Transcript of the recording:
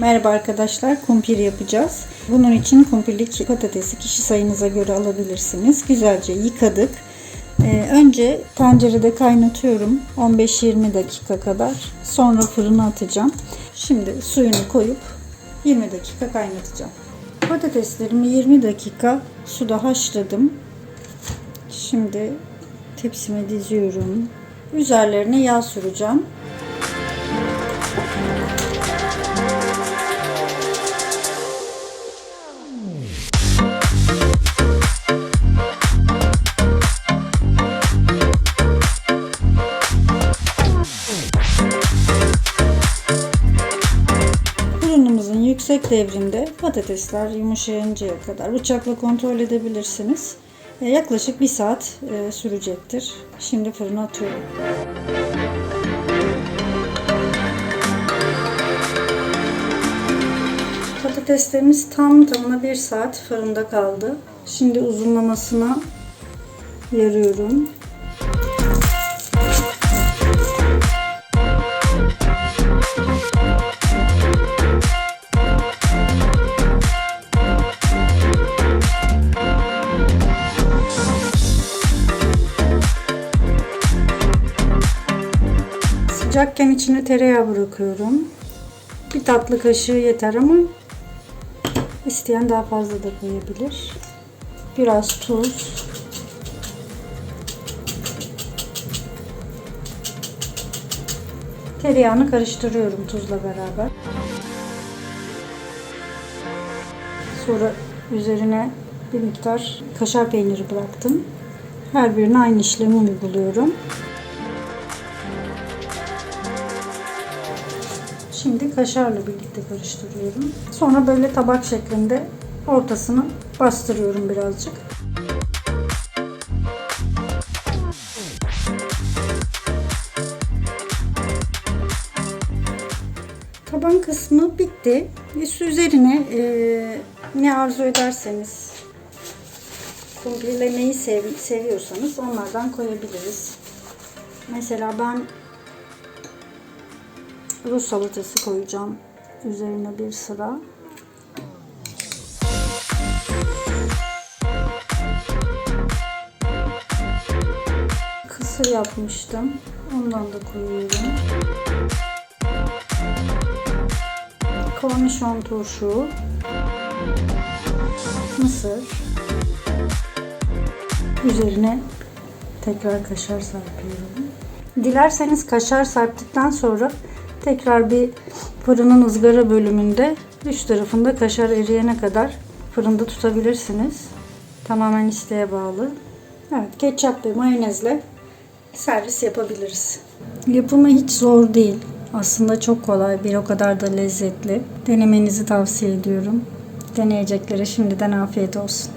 Merhaba arkadaşlar, kumpir yapacağız. Bunun için kumpirlik patatesi kişi sayınıza göre alabilirsiniz. Güzelce yıkadık. Ee, önce tencerede kaynatıyorum 15-20 dakika kadar. Sonra fırına atacağım. Şimdi suyunu koyup 20 dakika kaynatacağım. Patateslerimi 20 dakika suda haşladım. Şimdi tepsime diziyorum. Üzerlerine yağ süreceğim. Yüksek devrinde patatesler yumuşayıncaya kadar bıçakla kontrol edebilirsiniz. E, Yaklaşık bir saat e, sürecektir. Şimdi fırına atıyorum. Patateslerimiz tam tamına bir saat fırında kaldı. Şimdi uzunlamasına yarıyorum. Sıcakken içine tereyağı bırakıyorum. Bir tatlı kaşığı yeter ama isteyen daha fazla da koyabilir. Biraz tuz. Tereyağını karıştırıyorum tuzla beraber. Sonra üzerine bir miktar kaşar peyniri bıraktım. Her birine aynı işlemi uyguluyorum. Şimdi kaşarla birlikte karıştırıyorum. Sonra böyle tabak şeklinde ortasını bastırıyorum birazcık. Taban kısmı bitti. Üstü üzerine eee, ne arzu ederseniz kumpirlemeyi sev, seviyorsanız onlardan koyabiliriz. Mesela ben Rus salatası koyacağım. Üzerine bir sıra. Kısır yapmıştım. Ondan da koyuyorum. Kornişon turşu. Mısır. Üzerine tekrar kaşar serpiyorum. Dilerseniz kaşar serptikten sonra tekrar bir fırının ızgara bölümünde üst tarafında kaşar eriyene kadar fırında tutabilirsiniz. Tamamen isteğe bağlı. Evet, ketçap ve mayonezle servis yapabiliriz. Yapımı hiç zor değil. Aslında çok kolay, bir o kadar da lezzetli. Denemenizi tavsiye ediyorum. Deneyeceklere şimdiden afiyet olsun.